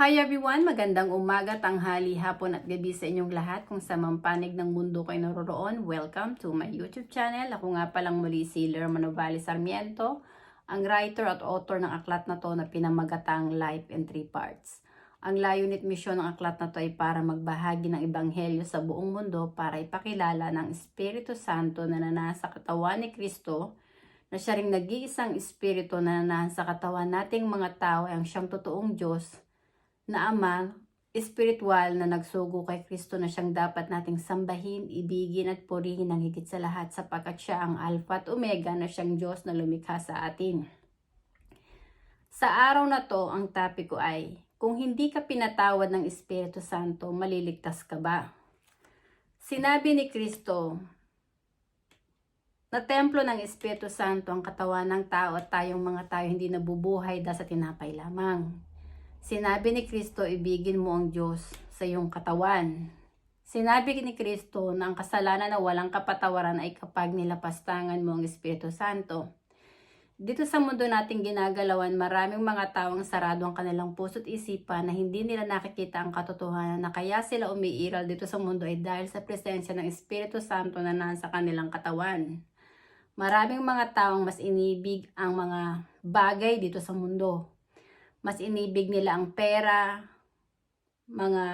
Hi everyone! Magandang umaga, tanghali, hapon at gabi sa inyong lahat. Kung sa mampanig ng mundo kayo naroroon, welcome to my YouTube channel. Ako nga palang muli si Lerma Novales Sarmiento, ang writer at author ng aklat na to na pinamagatang Life in Three Parts. Ang layunit misyon ng aklat na to ay para magbahagi ng ebanghelyo sa buong mundo para ipakilala ng Espiritu Santo na nanasa katawan ni Kristo na siya ring nag-iisang Espiritu na nanasa katawan nating mga tao ay ang siyang totoong Diyos na Ama, espiritual na nagsugo kay Kristo na siyang dapat nating sambahin, ibigin at purihin ng higit sa lahat sapagkat siya ang Alpha at Omega na siyang Diyos na lumikha sa atin. Sa araw na to, ang topic ko ay, kung hindi ka pinatawad ng Espiritu Santo, maliligtas ka ba? Sinabi ni Kristo, na templo ng Espiritu Santo ang katawan ng tao at tayong mga tayo hindi nabubuhay dahil sa tinapay lamang. Sinabi ni Kristo, ibigin mo ang Diyos sa iyong katawan. Sinabi ni Kristo na ang kasalanan na walang kapatawaran ay kapag nilapastangan mo ang Espiritu Santo. Dito sa mundo nating ginagalawan, maraming mga taong sarado ang kanilang puso't isipan na hindi nila nakikita ang katotohanan na kaya sila umiiral dito sa mundo ay dahil sa presensya ng Espiritu Santo na nasa kanilang katawan. Maraming mga taong mas inibig ang mga bagay dito sa mundo mas inibig nila ang pera, mga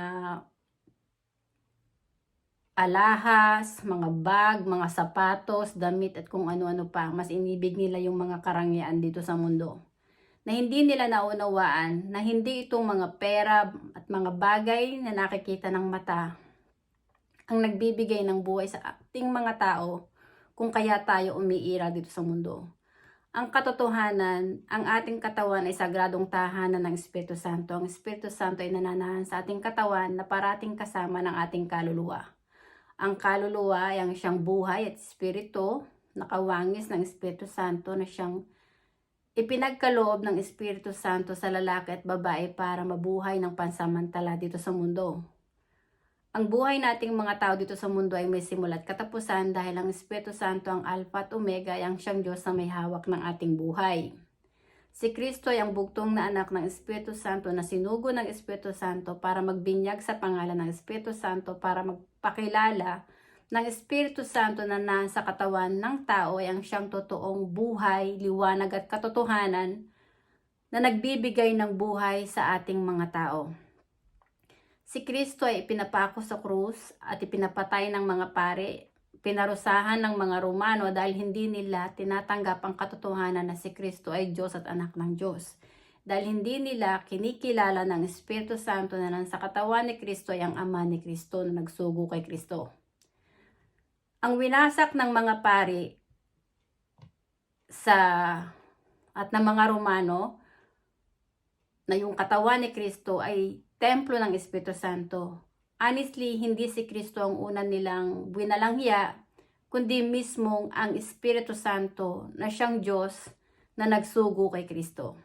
alahas, mga bag, mga sapatos, damit at kung ano-ano pa. Mas inibig nila yung mga karangyaan dito sa mundo. Na hindi nila naunawaan na hindi itong mga pera at mga bagay na nakikita ng mata ang nagbibigay ng buhay sa ating mga tao kung kaya tayo umiira dito sa mundo. Ang katotohanan, ang ating katawan ay sagradong tahanan ng Espiritu Santo. Ang Espiritu Santo ay nananahan sa ating katawan na parating kasama ng ating kaluluwa. Ang kaluluwa ay ang siyang buhay at espiritu, nakawangis ng Espiritu Santo na siyang ipinagkaloob ng Espiritu Santo sa lalaki at babae para mabuhay ng pansamantala dito sa mundo. Ang buhay nating mga tao dito sa mundo ay may simula at katapusan dahil ang Espiritu Santo ang Alpha at Omega ay ang siyang Diyos na may hawak ng ating buhay. Si Kristo ay ang bugtong na anak ng Espiritu Santo na sinugo ng Espiritu Santo para magbinyag sa pangalan ng Espiritu Santo para magpakilala ng Espiritu Santo na nasa katawan ng tao ay ang siyang totoong buhay, liwanag at katotohanan na nagbibigay ng buhay sa ating mga tao. Si Kristo ay ipinapako sa krus at ipinapatay ng mga pare, pinarusahan ng mga Romano dahil hindi nila tinatanggap ang katotohanan na si Kristo ay Diyos at anak ng Diyos. Dahil hindi nila kinikilala ng Espiritu Santo na nasa katawan ni Kristo ay ang Ama ni Kristo na nagsugo kay Kristo. Ang winasak ng mga pari sa at ng mga Romano na yung katawan ni Kristo ay templo ng Espiritu Santo. Honestly, hindi si Kristo ang una nilang winalangya, kundi mismong ang Espiritu Santo na siyang Diyos na nagsugo kay Kristo.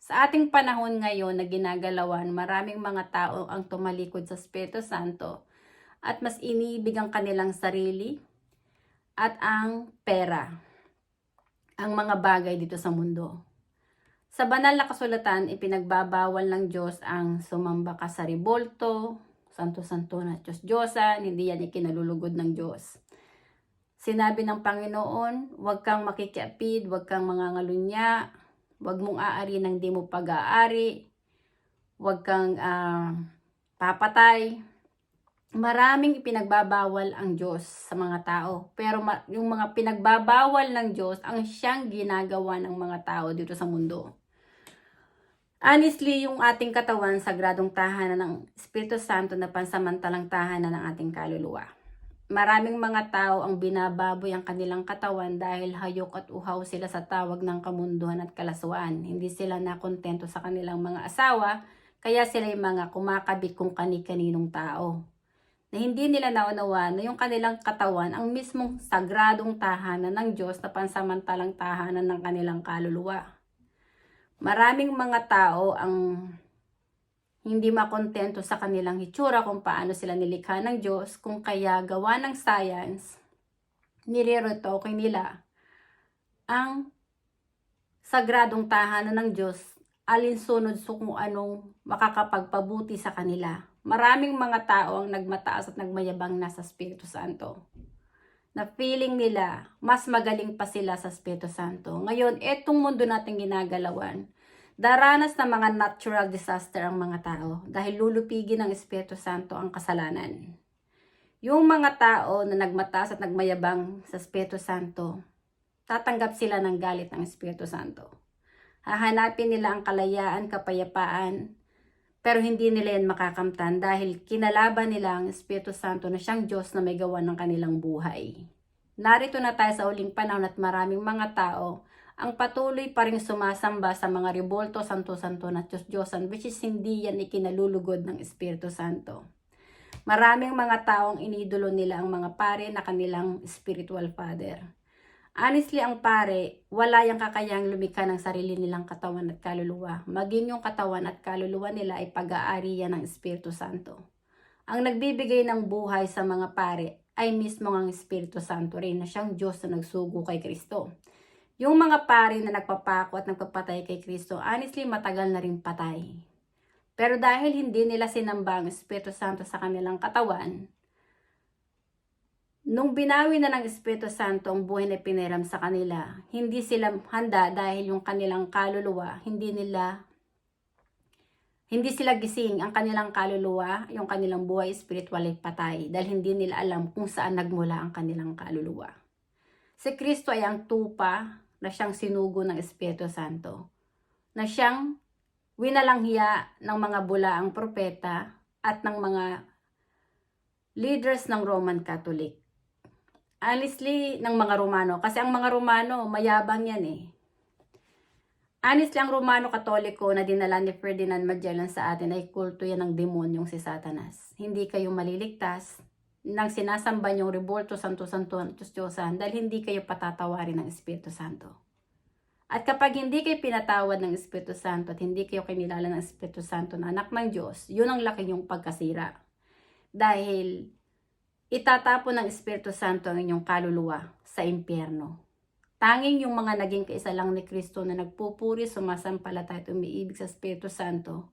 Sa ating panahon ngayon na ginagalawan, maraming mga tao ang tumalikod sa Espiritu Santo at mas inibig ang kanilang sarili at ang pera, ang mga bagay dito sa mundo. Sa banal na kasulatan, ipinagbabawal ng Diyos ang sumamba ka sa ribolto, santo-santo na Diyos Diyosan, hindi yan ikinalulugod ng Diyos. Sinabi ng Panginoon, huwag kang makikiapid, huwag kang mangangalunya, huwag mong aari ng di mo pag-aari, huwag kang ah, papatay. Maraming ipinagbabawal ang Diyos sa mga tao. Pero ma- yung mga pinagbabawal ng Diyos, ang siyang ginagawa ng mga tao dito sa mundo. Honestly, yung ating katawan, sagradong tahanan ng Espiritu Santo na pansamantalang tahanan ng ating kaluluwa. Maraming mga tao ang binababoy ang kanilang katawan dahil hayok at uhaw sila sa tawag ng kamunduhan at kalaswaan. Hindi sila nakontento sa kanilang mga asawa, kaya sila yung mga kumakabit kung kani-kaninong tao. Na hindi nila naunawa na yung kanilang katawan ang mismong sagradong tahanan ng Diyos na pansamantalang tahanan ng kanilang kaluluwa. Maraming mga tao ang hindi makontento sa kanilang hitsura kung paano sila nilikha ng Diyos, kung kaya gawa ng science, niliretoke nila ang sagradong tahanan ng Diyos alinsunod sa kung anong makakapagpabuti sa kanila. Maraming mga tao ang nagmataas at nagmayabang na sa Espiritu Santo. Na feeling nila, mas magaling pa sila sa Espiritu Santo. Ngayon, etong mundo natin ginagalawan, daranas ng mga natural disaster ang mga tao dahil lulupigin ng Espiritu Santo ang kasalanan. Yung mga tao na nagmataas at nagmayabang sa Espiritu Santo, tatanggap sila ng galit ng Espiritu Santo. Hahanapin nila ang kalayaan, kapayapaan, pero hindi nila yan makakamtan dahil kinalaban nila ang Espiritu Santo na siyang Diyos na may gawa ng kanilang buhay. Narito na tayo sa uling panahon at maraming mga tao ang patuloy pa rin sumasamba sa mga rebolto, santo-santo na Diyos-Diyosan which is hindi yan ikinalulugod ng Espiritu Santo. Maraming mga taong inidolo nila ang mga pare na kanilang spiritual father. Honestly, ang pare, wala yung kakayang lumikha ng sarili nilang katawan at kaluluwa. Maging yung katawan at kaluluwa nila ay pag-aari yan ng Espiritu Santo. Ang nagbibigay ng buhay sa mga pare ay mismo ang Espiritu Santo rin na siyang Diyos na nagsugo kay Kristo. Yung mga pare na nagpapako at nagpapatay kay Kristo, honestly, matagal na rin patay. Pero dahil hindi nila sinamba ang Espiritu Santo sa kanilang katawan, nung binawi na ng Espiritu Santo ang buhay na piniram sa kanila, hindi sila handa dahil yung kanilang kaluluwa, hindi nila hindi sila gising ang kanilang kaluluwa, yung kanilang buhay spiritual ay patay dahil hindi nila alam kung saan nagmula ang kanilang kaluluwa. Si Kristo ay ang tupa na siyang sinugo ng Espiritu Santo, na siyang winalanghiya ng mga bulaang propeta at ng mga leaders ng Roman Catholic. Honestly, ng mga Romano. Kasi ang mga Romano, mayabang yan eh. Honestly, ang Romano Katoliko na dinala ni Ferdinand Magellan sa atin ay kulto yan ng demonyong si Satanas. Hindi kayo maliligtas nang sinasamba niyong revolto santo-santo Diyos-Diyosan dahil hindi kayo patatawarin ng Espiritu Santo. At kapag hindi kayo pinatawad ng Espiritu Santo at hindi kayo kinilala ng Espiritu Santo na anak ng Diyos, yun ang laki niyong pagkasira. Dahil itatapon ng Espiritu Santo ang inyong kaluluwa sa impyerno. Tanging yung mga naging kaisa lang ni Kristo na nagpupuri, sumasampalataya at umiibig sa Espiritu Santo,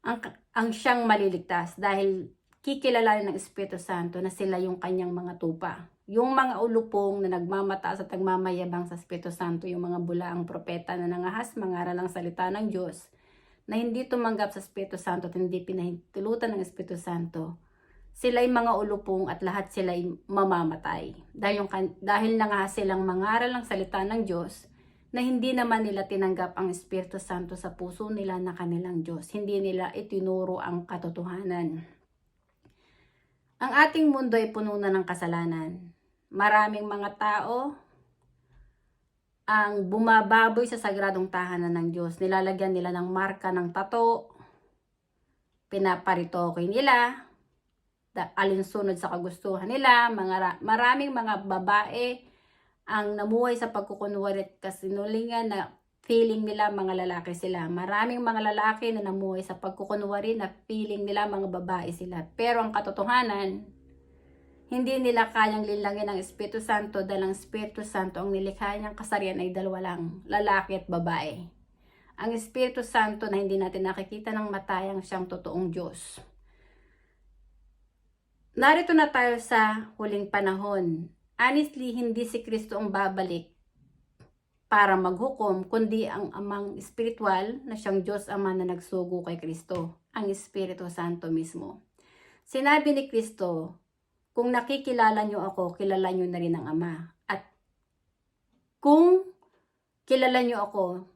ang, ang siyang maliligtas dahil kikilalanin ng Espiritu Santo na sila yung kanyang mga tupa. Yung mga ulupong na nagmamataas at nagmamayabang sa Espiritu Santo, yung mga bulaang propeta na nangahas mangaral ang salita ng Diyos, na hindi tumanggap sa Espiritu Santo at hindi pinahintulutan ng Espiritu Santo, sila ay mga ulupong at lahat sila ay mamamatay. Dahil, yung, dahil na nga silang mangaral ng salita ng Diyos, na hindi naman nila tinanggap ang Espiritu Santo sa puso nila na kanilang Diyos. Hindi nila itinuro ang katotohanan. Ang ating mundo ay puno na ng kasalanan. Maraming mga tao ang bumababoy sa sagradong tahanan ng Diyos. Nilalagyan nila ng marka ng tato, pinaparitoke nila, alinsunod sa kagustuhan nila, mga, maraming mga babae ang namuhay sa pagkukunwari at kasinulingan na feeling nila mga lalaki sila. Maraming mga lalaki na namuhay sa pagkukunwari na feeling nila mga babae sila. Pero ang katotohanan, hindi nila kayang lilangin ng Espiritu Santo dahil ang Espiritu Santo ang nilikha niyang kasarian ay dalawa lang, lalaki at babae. Ang Espiritu Santo na hindi natin nakikita ng matayang siyang totoong Diyos. Narito na tayo sa huling panahon. Honestly, hindi si Kristo ang babalik para maghukom, kundi ang amang espiritual na siyang Diyos Ama na nagsugo kay Kristo, ang Espiritu Santo mismo. Sinabi ni Kristo, kung nakikilala niyo ako, kilala niyo na rin ang Ama. At kung kilala niyo ako,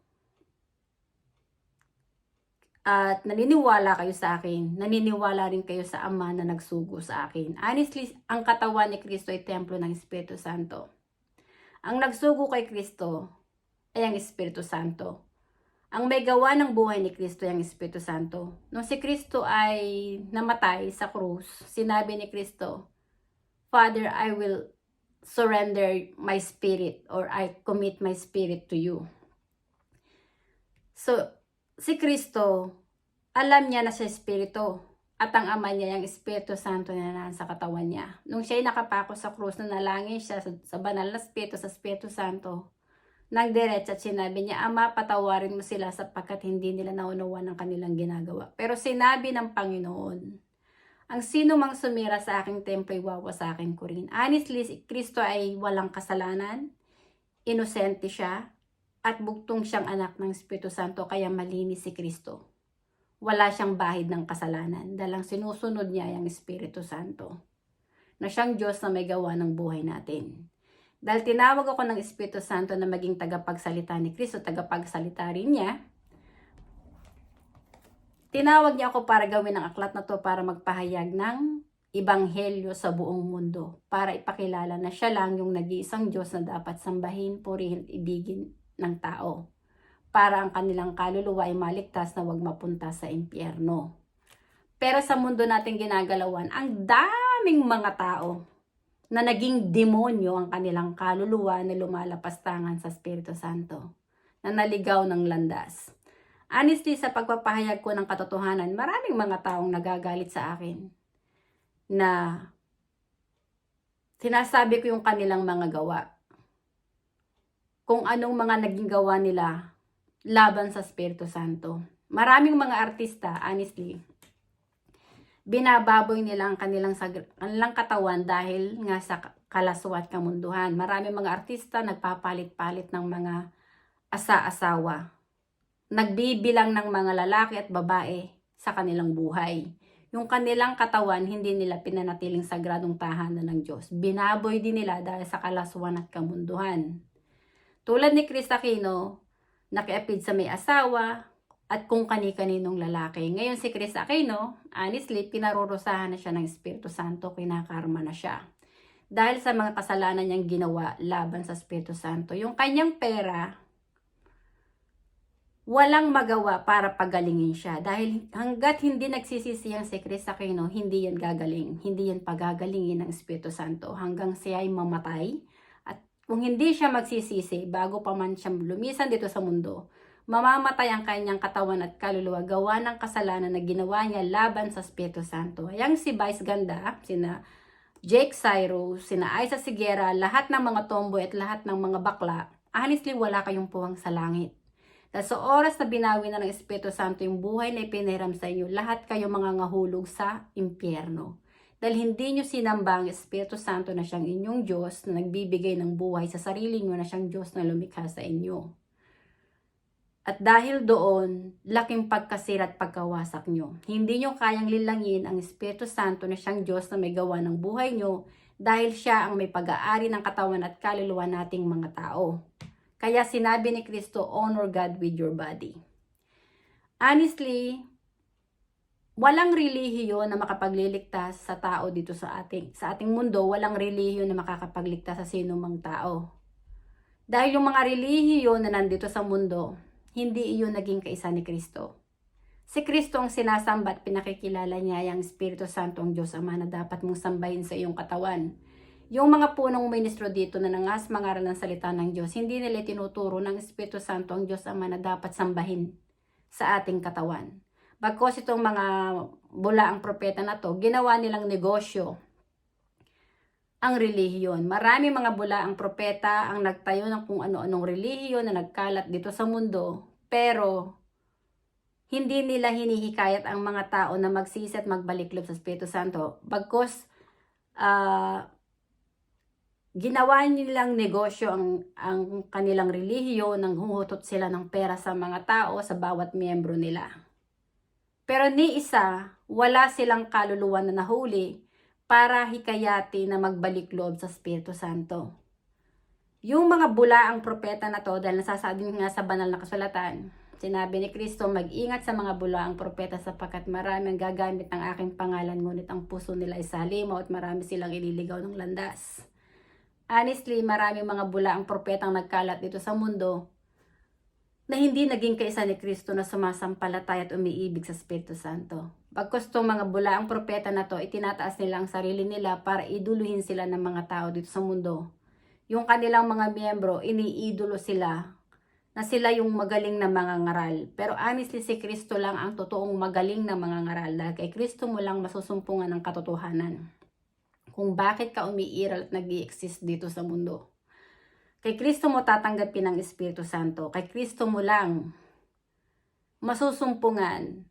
at naniniwala kayo sa akin, naniniwala rin kayo sa Ama na nagsugo sa akin. Honestly, ang katawan ni Kristo ay templo ng Espiritu Santo. Ang nagsugo kay Kristo ay ang Espiritu Santo. Ang may gawa ng buhay ni Kristo ay ang Espiritu Santo. Nung si Kristo ay namatay sa krus, sinabi ni Kristo, Father, I will surrender my spirit or I commit my spirit to you. So, si Kristo, alam niya na siya Espiritu. At ang ama niya, yung Espiritu Santo na nasa katawan niya. Nung siya ay nakapako sa krus, na nalangin siya sa, sa banal na Espiritu, sa Espiritu Santo, ng diretso at sinabi niya, Ama, patawarin mo sila sapagkat hindi nila naunawa ng kanilang ginagawa. Pero sinabi ng Panginoon, ang sino mang sumira sa aking templo ay wawasakin ko rin. Honestly, si Kristo ay walang kasalanan, inosente siya, at bugtong siyang anak ng Espiritu Santo kaya malinis si Kristo. Wala siyang bahid ng kasalanan dahil ang sinusunod niya ang Espiritu Santo na siyang Diyos na may gawa ng buhay natin. Dahil tinawag ako ng Espiritu Santo na maging tagapagsalita ni Kristo, tagapagsalita rin niya, tinawag niya ako para gawin ang aklat na to para magpahayag ng ibanghelyo sa buong mundo para ipakilala na siya lang yung nag-iisang Diyos na dapat sambahin, purihin, ibigin ng tao para ang kanilang kaluluwa ay maligtas na wag mapunta sa impyerno. Pero sa mundo natin ginagalawan, ang daming mga tao na naging demonyo ang kanilang kaluluwa na lumalapastangan sa Espiritu Santo, na naligaw ng landas. Honestly, sa pagpapahayag ko ng katotohanan, maraming mga taong nagagalit sa akin na sinasabi ko yung kanilang mga gawa. Kung anong mga naging gawa nila laban sa Espiritu Santo. Maraming mga artista, honestly, binababoy nila ang kanilang, kanilang katawan dahil nga sa kalaswat kamunduhan. Maraming mga artista nagpapalit-palit ng mga asa-asawa. Nagbibilang ng mga lalaki at babae sa kanilang buhay. Yung kanilang katawan, hindi nila pinanatiling sagradong tahanan ng Diyos. Binaboy din nila dahil sa kalaswan at kamunduhan. Tulad ni Chris Aquino, nakiapid sa may asawa, at kung kani-kaninong lalaki. Ngayon si Chris Aquino, honestly, pinarurusahan na siya ng Espiritu Santo, kinakarma na siya. Dahil sa mga kasalanan niyang ginawa laban sa Espiritu Santo. Yung kanyang pera, walang magawa para pagalingin siya. Dahil hanggat hindi nagsisisiyan si Chris Aquino, hindi yan gagaling. Hindi yan pagagalingin ng Espiritu Santo hanggang siya ay mamatay. Kung hindi siya magsisisi, bago pa man siya lumisan dito sa mundo, mamamatay ang kanyang katawan at kaluluwa gawa ng kasalanan na ginawa niya laban sa Espiritu Santo. Yang si Vice Ganda, sina Jake Cyro, sina Aiza Sigera, lahat ng mga tomboy at lahat ng mga bakla, honestly wala kayong puwang sa langit. Dahil sa oras na binawi na ng Espiritu Santo yung buhay na ipiniram sa inyo, lahat kayo mga ngahulog sa impyerno. Dahil hindi nyo sinamba ang Espiritu Santo na siyang inyong Diyos na nagbibigay ng buhay sa sarili nyo na siyang Diyos na lumikha sa inyo. At dahil doon, laking pagkasira at pagkawasak nyo. Hindi nyo kayang lilangin ang Espiritu Santo na siyang Diyos na may gawa ng buhay nyo dahil siya ang may pag-aari ng katawan at kaluluwa nating mga tao. Kaya sinabi ni Kristo, honor God with your body. Honestly, walang relihiyo na makapagliligtas sa tao dito sa ating sa ating mundo, walang relihiyo na makakapagligtas sa sino mang tao. Dahil yung mga relihiyo na nandito sa mundo, hindi iyon naging kaisa ni Kristo. Si Kristo ang sinasamba at pinakikilala niya ang Espiritu Santo ang Diyos Ama na dapat mong sambahin sa iyong katawan. Yung mga punong ministro dito na nangas mangaral ng salita ng Diyos, hindi nila tinuturo ng Espiritu Santo ang Diyos Ama na dapat sambahin sa ating katawan. Bagkos itong mga bula ang propeta na to, ginawa nilang negosyo ang relihiyon. Marami mga bula ang propeta ang nagtayo ng kung ano-anong relihiyon na nagkalat dito sa mundo, pero hindi nila hinihikayat ang mga tao na magsisi at magbalik loob sa Espiritu Santo. Bagkos, ah, ginawa nilang negosyo ang, ang kanilang relihiyo nang humutot sila ng pera sa mga tao, sa bawat miyembro nila. Pero ni isa, wala silang kaluluwa na nahuli para hikayati na magbalik loob sa Espiritu Santo. Yung mga bula ang propeta na to, dahil nasasabi nga sa banal na kasulatan, sinabi ni Kristo, mag-ingat sa mga bula ang propeta sapagkat marami ang gagamit ng aking pangalan, ngunit ang puso nila ay sa at marami silang ililigaw ng landas. Honestly, maraming mga bula ang propetang nagkalat dito sa mundo na hindi naging kaisa ni Kristo na sumasampalatay at umiibig sa Espiritu Santo. Pagkos itong mga bula ang propeta na to, itinataas nila ang sarili nila para iduluhin sila ng mga tao dito sa mundo. Yung kanilang mga miyembro, iniidolo sila na sila yung magaling na mga ngaral. Pero honestly, si Kristo lang ang totoong magaling na mga ngaral. Dahil kay Kristo mo lang masusumpungan ng katotohanan kung bakit ka umiiral at nag exist dito sa mundo. Kay Kristo mo tatanggapin ang Espiritu Santo. Kay Kristo mo lang masusumpungan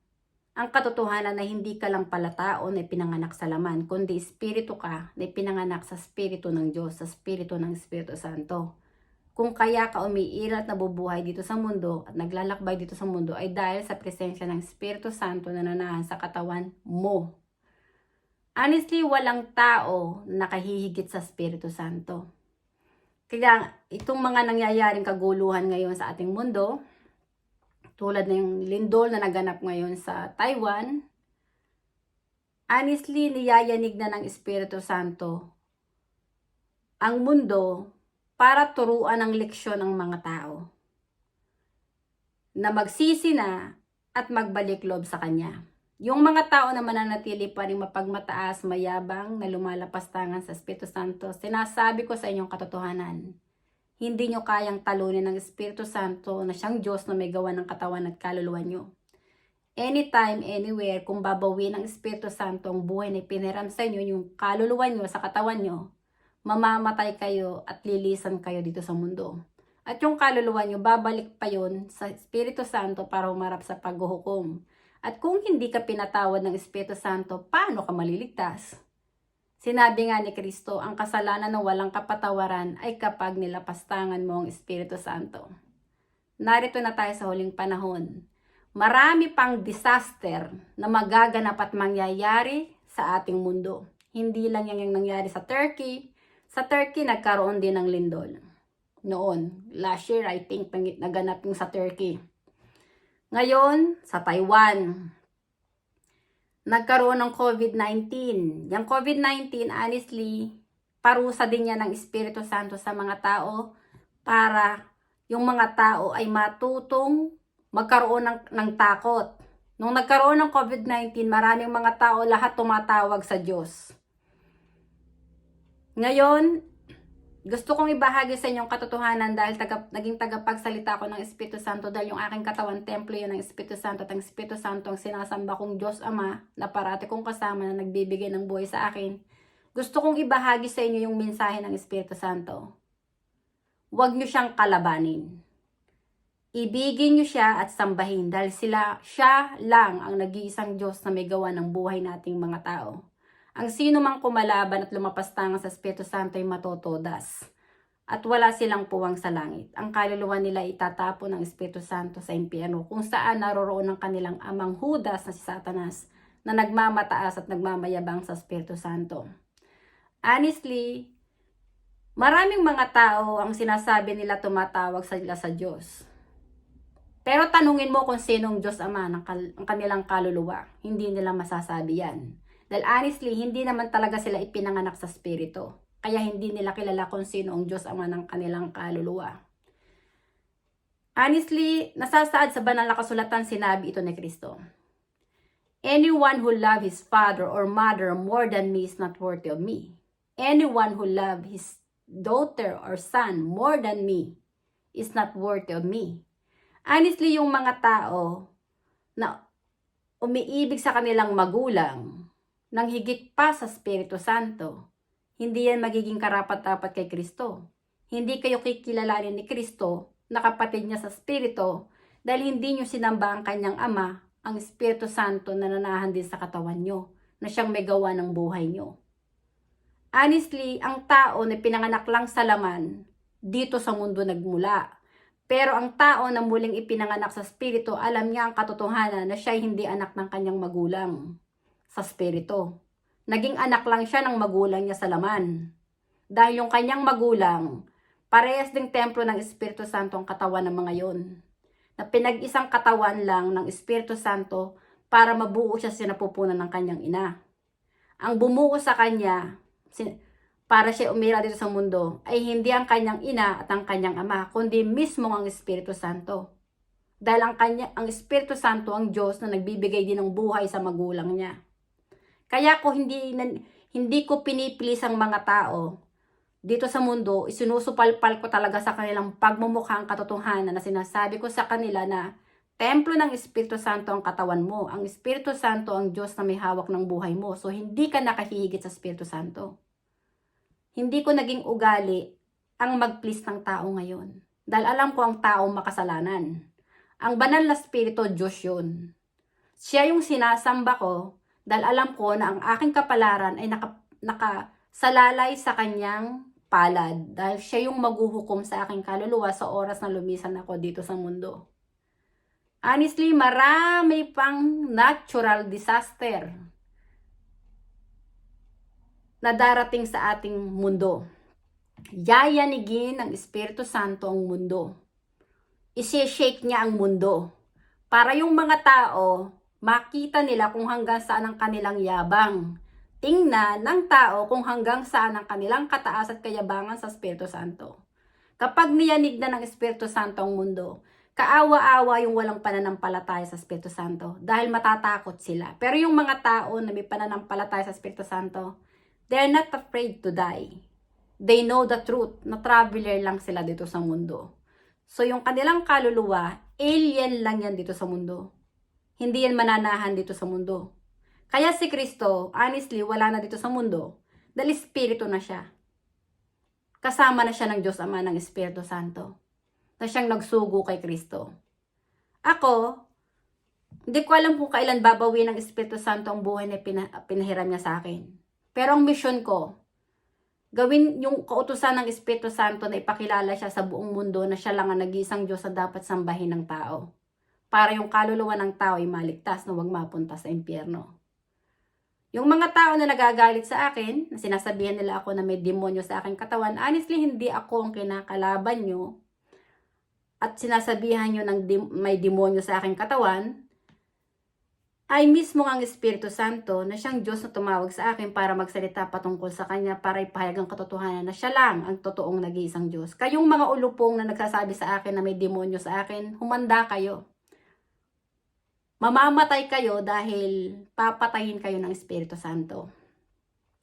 ang katotohanan na hindi ka lang pala tao na pinanganak sa laman, kundi espiritu ka na pinanganak sa espiritu ng Diyos, sa espiritu ng Espiritu Santo. Kung kaya ka umiirat na bubuhay dito sa mundo at naglalakbay dito sa mundo ay dahil sa presensya ng Espiritu Santo na nanahan sa katawan mo. Honestly, walang tao nakahihigit sa Espiritu Santo. Kaya itong mga nangyayaring kaguluhan ngayon sa ating mundo, tulad ng lindol na naganap ngayon sa Taiwan, honestly, niyayanig na ng Espiritu Santo ang mundo para turuan ng leksyon ng mga tao na magsisi na at magbalik loob sa Kanya. Yung mga tao na mananatili pa rin mapagmataas, mayabang, na lumalapas tangan sa Espiritu Santo, sinasabi ko sa inyong katotohanan, hindi nyo kayang talunin ng Espiritu Santo na siyang Diyos na may gawa ng katawan at kaluluwa nyo. Anytime, anywhere, kung babawin ng Espiritu Santo ang buhay na piniram sa inyo, yung kaluluwa nyo sa katawan nyo, mamamatay kayo at lilisan kayo dito sa mundo. At yung kaluluwa nyo, babalik pa yon sa Espiritu Santo para humarap sa paghuhukom. At kung hindi ka pinatawad ng Espiritu Santo, paano ka maliligtas? Sinabi nga ni Kristo, ang kasalanan na walang kapatawaran ay kapag nilapastangan mo ang Espiritu Santo. Narito na tayo sa huling panahon. Marami pang disaster na magaganap at mangyayari sa ating mundo. Hindi lang yan yung nangyari sa Turkey. Sa Turkey, nagkaroon din ng lindol. Noon, last year, I think, naganap yung sa Turkey. Ngayon, sa Taiwan, nagkaroon ng COVID-19. Yung COVID-19, honestly, parusa din yan ng Espiritu Santo sa mga tao para yung mga tao ay matutong magkaroon ng, ng takot. Nung nagkaroon ng COVID-19, maraming mga tao lahat tumatawag sa Diyos. Ngayon, gusto kong ibahagi sa inyong katotohanan dahil taga, naging tagapagsalita ko ng Espiritu Santo dahil yung aking katawan, templo yun ng Espiritu Santo at ang Espiritu Santo ang sinasamba kong Diyos Ama na parati kong kasama na nagbibigay ng buhay sa akin. Gusto kong ibahagi sa inyo yung mensahe ng Espiritu Santo. Huwag niyo siyang kalabanin. Ibigin niyo siya at sambahin dahil sila, siya lang ang nag-iisang Diyos na may gawa ng buhay nating mga tao. Ang sino mang kumalaban at lumapastangan sa Espiritu Santo ay matotodas. At wala silang puwang sa langit. Ang kaluluwa nila itatapon ng Espiritu Santo sa impyerno kung saan naroroon ang kanilang amang hudas na si Satanas na nagmamataas at nagmamayabang sa Espiritu Santo. Honestly, maraming mga tao ang sinasabi nila tumatawag sila sa Diyos. Pero tanungin mo kung sinong Diyos Ama ng ang kanilang kaluluwa. Hindi nila masasabi yan. Dahil honestly, hindi naman talaga sila ipinanganak sa spirito. Kaya hindi nila kilala kung sino ang Diyos Ama ng kanilang kaluluwa. Honestly, nasasaad sa banal na kasulatan sinabi ito ni Kristo. Anyone who love his father or mother more than me is not worthy of me. Anyone who love his daughter or son more than me is not worthy of me. Honestly, yung mga tao na umiibig sa kanilang magulang, ng higit pa sa Espiritu Santo. Hindi yan magiging karapat-dapat kay Kristo. Hindi kayo kikilalanin ni Kristo na kapatid niya sa Espiritu dahil hindi niyo sinamba ang kanyang Ama, ang Espiritu Santo na nanahan din sa katawan niyo, na siyang may gawa ng buhay niyo. Honestly, ang tao na pinanganak lang sa laman, dito sa mundo nagmula. Pero ang tao na muling ipinanganak sa Espiritu, alam niya ang katotohanan na siya hindi anak ng kanyang magulang sa spirito. Naging anak lang siya ng magulang niya sa laman. Dahil yung kanyang magulang, parehas ding templo ng Espiritu Santo ang katawan ng mga yon. Na pinag-isang katawan lang ng Espiritu Santo para mabuo siya sinapupunan ng kanyang ina. Ang bumuo sa kanya, para siya umira dito sa mundo, ay hindi ang kanyang ina at ang kanyang ama, kundi mismo ang Espiritu Santo. Dahil ang, kanya, ang Espiritu Santo ang Diyos na nagbibigay din ng buhay sa magulang niya. Kaya ko hindi hindi ko pinipilis ang mga tao dito sa mundo, isinusupalpal ko talaga sa kanilang pagmumukha ang katotohanan na sinasabi ko sa kanila na templo ng Espiritu Santo ang katawan mo. Ang Espiritu Santo ang Diyos na may hawak ng buhay mo. So, hindi ka nakahihigit sa Espiritu Santo. Hindi ko naging ugali ang mag-please ng tao ngayon. Dahil alam ko ang tao makasalanan. Ang banal na spirito, Diyos yun. Siya yung sinasamba ko dahil alam ko na ang aking kapalaran ay naka, nakasalalay sa kanyang palad dahil siya yung maghuhukom sa aking kaluluwa sa oras na lumisan ako dito sa mundo. Honestly, marami pang natural disaster na darating sa ating mundo. Yayanigin ng Espiritu Santo ang mundo. Isi-shake niya ang mundo. Para yung mga tao, makita nila kung hanggang saan ang kanilang yabang. Tingnan ng tao kung hanggang saan ang kanilang kataas at kayabangan sa Espiritu Santo. Kapag niyanig na ng Espiritu Santo ang mundo, kaawa-awa yung walang pananampalataya sa Espiritu Santo dahil matatakot sila. Pero yung mga tao na may pananampalataya sa Espiritu Santo, they're not afraid to die. They know the truth na traveler lang sila dito sa mundo. So yung kanilang kaluluwa, alien lang yan dito sa mundo. Hindi yan mananahan dito sa mundo. Kaya si Kristo, honestly, wala na dito sa mundo. Dahil Espiritu na siya. Kasama na siya ng Diyos Ama ng Espiritu Santo. Na siyang nagsugo kay Kristo. Ako, hindi ko alam kung kailan babawi ng Espiritu Santo ang buhay na pina- pinahiram niya sa akin. Pero ang mission ko, gawin yung kautusan ng Espiritu Santo na ipakilala siya sa buong mundo na siya lang ang nag-iisang Diyos na dapat sambahin ng tao. Para yung kaluluwa ng tao ay maligtas na huwag mapunta sa impyerno. Yung mga tao na nagagalit sa akin, na sinasabihan nila ako na may demonyo sa aking katawan, honestly, hindi ako ang kinakalaban nyo. At sinasabihan nyo ng dim- may demonyo sa aking katawan, ay mismo ang Espiritu Santo na siyang Diyos na tumawag sa akin para magsalita patungkol sa Kanya para ipahayag ang katotohanan na siya lang ang totoong nag-iisang Diyos. Kayong mga ulupong na nagsasabi sa akin na may demonyo sa akin, humanda kayo. Mamamatay kayo dahil papatayin kayo ng Espiritu Santo.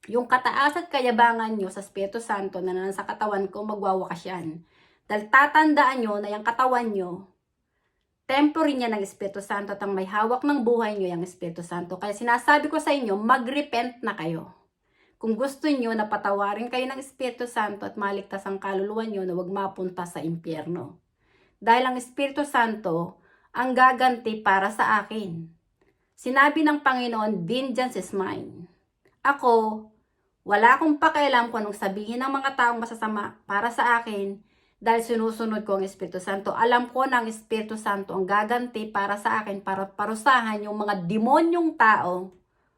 Yung kataas at kayabangan nyo sa Espiritu Santo na nasa katawan ko, magwawakas yan. Dahil tatandaan nyo na yung katawan nyo, templo rin yan ng Espiritu Santo at ang may hawak ng buhay nyo yung Espiritu Santo. Kaya sinasabi ko sa inyo, mag-repent na kayo. Kung gusto nyo na patawarin kayo ng Espiritu Santo at maligtas ang kaluluwa nyo na huwag mapunta sa impyerno. Dahil ang Espiritu Santo ang gaganti para sa akin. Sinabi ng Panginoon, vengeance is mine. Ako, wala akong pakialam kung anong sabihin ng mga taong masasama para sa akin dahil sinusunod ko ang Espiritu Santo. Alam ko na Espiritu Santo ang gaganti para sa akin para parusahan yung mga demonyong tao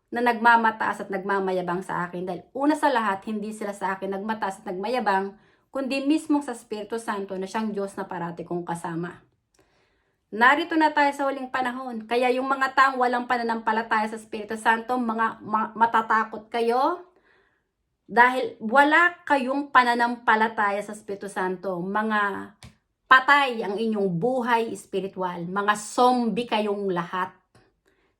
na nagmamataas at nagmamayabang sa akin. Dahil una sa lahat, hindi sila sa akin nagmataas at nagmayabang, kundi mismo sa Espiritu Santo na siyang Diyos na parati kong kasama. Narito na tayo sa huling panahon. Kaya yung mga taong walang pananampalataya sa Espiritu Santo, mga ma- matatakot kayo dahil wala kayong pananampalataya sa Espiritu Santo. Mga patay ang inyong buhay espiritual. Mga zombie kayong lahat.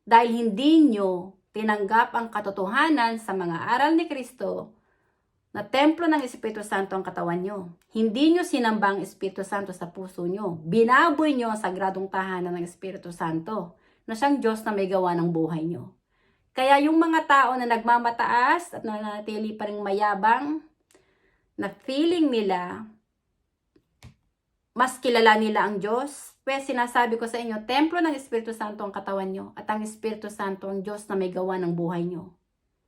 Dahil hindi nyo tinanggap ang katotohanan sa mga aral ni Kristo na templo ng Espiritu Santo ang katawan nyo. Hindi nyo sinamba ang Espiritu Santo sa puso nyo. Binaboy nyo ang sagradong tahanan ng Espiritu Santo na siyang Diyos na may gawa ng buhay nyo. Kaya yung mga tao na nagmamataas at nanatili pa rin mayabang, na feeling nila, mas kilala nila ang Diyos, pues sinasabi ko sa inyo, templo ng Espiritu Santo ang katawan nyo at ang Espiritu Santo ang Diyos na may gawa ng buhay nyo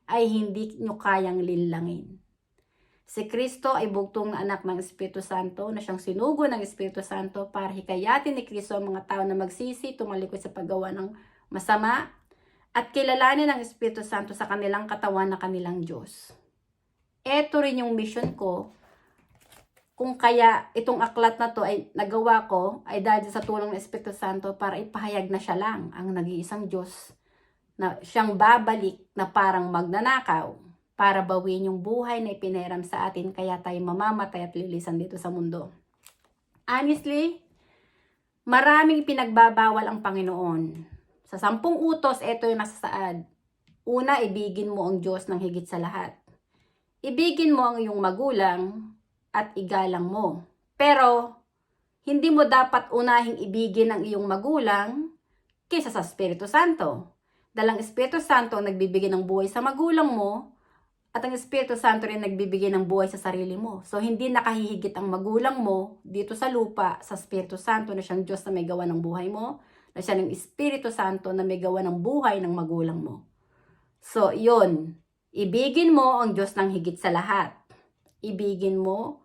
ay hindi nyo kayang linlangin. Si Kristo ay bugtong na anak ng Espiritu Santo na siyang sinugo ng Espiritu Santo para hikayatin ni Kristo ang mga tao na magsisi, tumalikod sa paggawa ng masama, at kilalanin ang Espiritu Santo sa kanilang katawan na kanilang Diyos. Ito rin yung mission ko. Kung kaya itong aklat na to ay nagawa ko ay dahil sa tulong ng Espiritu Santo para ipahayag na siya lang ang nag-iisang Diyos na siyang babalik na parang magnanakaw para bawiin yung buhay na ipinahiram sa atin kaya tayo mamamatay at lilisan dito sa mundo. Honestly, maraming pinagbabawal ang Panginoon. Sa sampung utos, ito yung nasa saad. Una, ibigin mo ang Diyos ng higit sa lahat. Ibigin mo ang iyong magulang at igalang mo. Pero, hindi mo dapat unahing ibigin ang iyong magulang kaysa sa Espiritu Santo. Dalang Espiritu Santo ang nagbibigay ng buhay sa magulang mo At ang Espiritu Santo rin nagbibigay ng buhay sa sarili mo. So, hindi nakahihigit ang magulang mo dito sa lupa sa Espiritu Santo na siyang Diyos na may gawa ng buhay mo, na siya ng Espiritu Santo na may gawa ng buhay ng magulang mo. So, yun. Ibigin mo ang Diyos ng higit sa lahat. Ibigin mo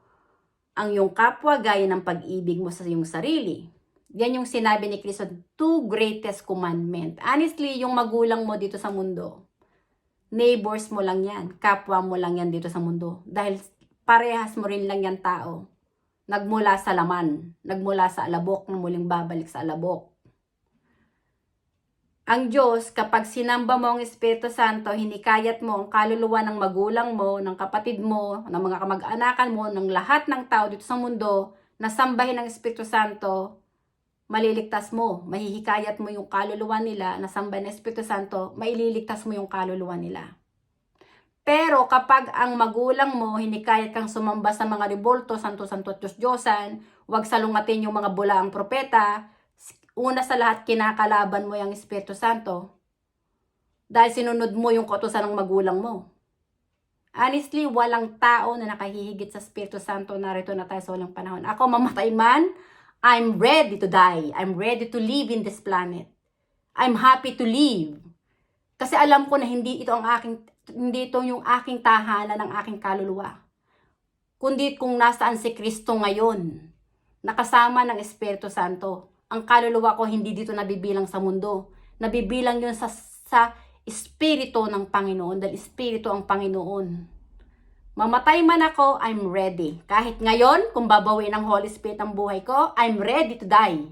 ang iyong kapwa gaya ng pag-ibig mo sa iyong sarili. Yan yung sinabi ni Kristo, two greatest commandment. Honestly, yung magulang mo dito sa mundo, neighbors mo lang yan, kapwa mo lang yan dito sa mundo. Dahil parehas mo rin lang yan tao. Nagmula sa laman, nagmula sa alabok, na muling babalik sa alabok. Ang Diyos, kapag sinamba mo ang Espiritu Santo, hinikayat mo ang kaluluwa ng magulang mo, ng kapatid mo, ng mga kamag-anakan mo, ng lahat ng tao dito sa mundo, na sambahin ng Espiritu Santo, maliligtas mo. Mahihikayat mo yung kaluluwa nila na sambahin ng Espiritu Santo, maililigtas mo yung kaluluwa nila. Pero kapag ang magulang mo, hinikayat kang sumamba sa mga ribolto, santo-santo at Diyos-Diyosan, huwag salungatin yung mga bulaang propeta, una sa lahat, kinakalaban mo yung Espiritu Santo. Dahil sinunod mo yung kautosan ng magulang mo. Honestly, walang tao na nakahihigit sa Espiritu Santo. Narito na tayo sa walang panahon. Ako, mamatay man, I'm ready to die. I'm ready to live in this planet. I'm happy to live. Kasi alam ko na hindi ito ang aking, hindi ito yung aking tahanan ng aking kaluluwa. Kundi kung nasaan si Kristo ngayon, nakasama ng Espiritu Santo ang kaluluwa ko hindi dito nabibilang sa mundo. Nabibilang yun sa, sa espiritu ng Panginoon dahil espiritu ang Panginoon. Mamatay man ako, I'm ready. Kahit ngayon, kung babawin ng Holy Spirit ang buhay ko, I'm ready to die.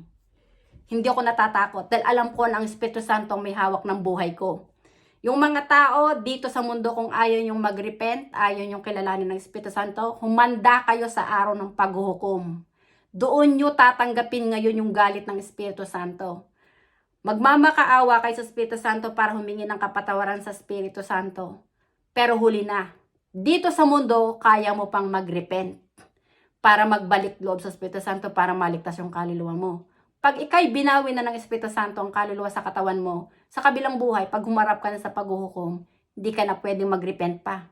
Hindi ako natatakot dahil alam ko na ang Espiritu Santo may hawak ng buhay ko. Yung mga tao dito sa mundo kung ayaw yung mag-repent, ayaw yung kilalanin ng Espiritu Santo, humanda kayo sa araw ng paghuhukom. Doon nyo tatanggapin ngayon yung galit ng Espiritu Santo. Magmamakaawa kay sa Espiritu Santo para humingi ng kapatawaran sa Espiritu Santo. Pero huli na. Dito sa mundo, kaya mo pang mag-repent para magbalik loob sa Espiritu Santo para maligtas yung kaluluwa mo. Pag ikay binawi na ng Espiritu Santo ang kaluluwa sa katawan mo, sa kabilang buhay, pag humarap ka na sa paghuhukom, hindi ka na pwedeng mag-repent pa.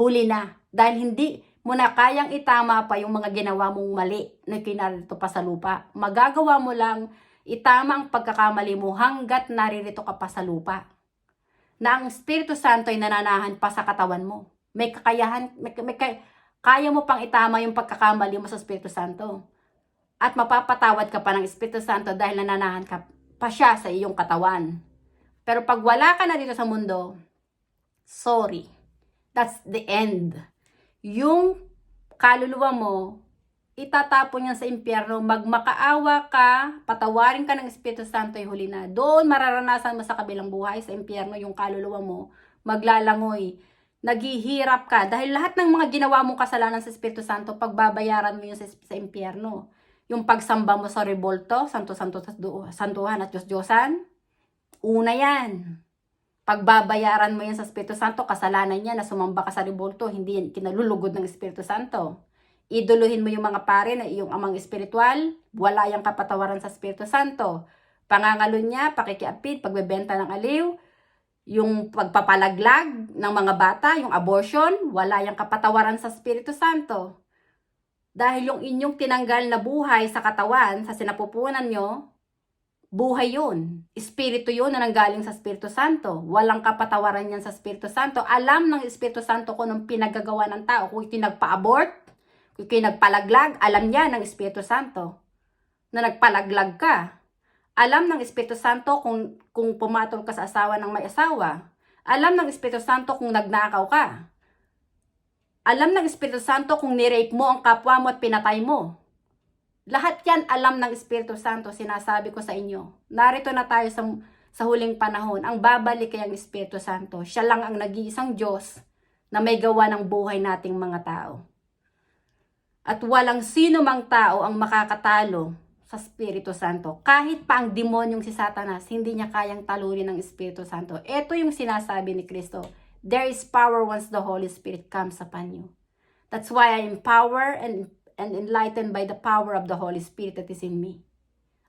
Huli na. Dahil hindi, mo na kayang itama pa yung mga ginawa mong mali na kinarito pa sa lupa. Magagawa mo lang itama ang pagkakamali mo hanggat naririto ka pa sa lupa. Na ang Espiritu Santo ay nananahan pa sa katawan mo. May kakayahan, may, may, kaya mo pang itama yung pagkakamali mo sa Espiritu Santo. At mapapatawad ka pa ng Espiritu Santo dahil nananahan ka pa siya sa iyong katawan. Pero pag wala ka na dito sa mundo, sorry. That's the end yung kaluluwa mo, itatapon yan sa impyerno, magmakaawa ka, patawarin ka ng Espiritu Santo ay huli na. Doon mararanasan mo sa kabilang buhay, sa impyerno, yung kaluluwa mo, maglalangoy, naghihirap ka. Dahil lahat ng mga ginawa mong kasalanan sa Espiritu Santo, pagbabayaran mo yun sa, sa impyerno. Yung pagsamba mo sa rebolto, santo-santo, santuhan at Diyos-Diyosan, una yan pagbabayaran mo yan sa Espiritu Santo, kasalanan niya na sumamba ka sa rebolto, hindi yan kinalulugod ng Espiritu Santo. Iduluhin mo yung mga pare na iyong amang espiritual, wala yung kapatawaran sa Espiritu Santo. Pangangalo niya, pakikiapit, pagbebenta ng aliw, yung pagpapalaglag ng mga bata, yung abortion, wala yung kapatawaran sa Espiritu Santo. Dahil yung inyong tinanggal na buhay sa katawan, sa sinapupunan nyo, buhay yun. Espiritu yun na nanggaling sa Espiritu Santo. Walang kapatawaran yan sa Espiritu Santo. Alam ng Espiritu Santo kung anong pinagagawa ng tao. Kung ito nagpa-abort, kung ito nagpalaglag, alam niya ng Espiritu Santo na nagpalaglag ka. Alam ng Espiritu Santo kung, kung pumatol ka sa asawa ng may asawa. Alam ng Espiritu Santo kung nagnakaw ka. Alam ng Espiritu Santo kung nirape mo ang kapwa mo at pinatay mo. Lahat yan alam ng Espiritu Santo, sinasabi ko sa inyo. Narito na tayo sa, sa huling panahon. Ang babalik kay ang Espiritu Santo. Siya lang ang nag-iisang Diyos na may gawa ng buhay nating mga tao. At walang sino mang tao ang makakatalo sa Espiritu Santo. Kahit pa ang demonyong si Satanas, hindi niya kayang talunin ng Espiritu Santo. Ito yung sinasabi ni Kristo. There is power once the Holy Spirit comes upon you. That's why I empower and and enlightened by the power of the Holy Spirit that is in me.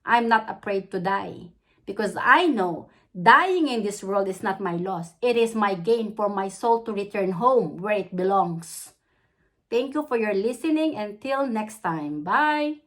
I'm not afraid to die because I know Dying in this world is not my loss. It is my gain for my soul to return home where it belongs. Thank you for your listening. Until next time. Bye.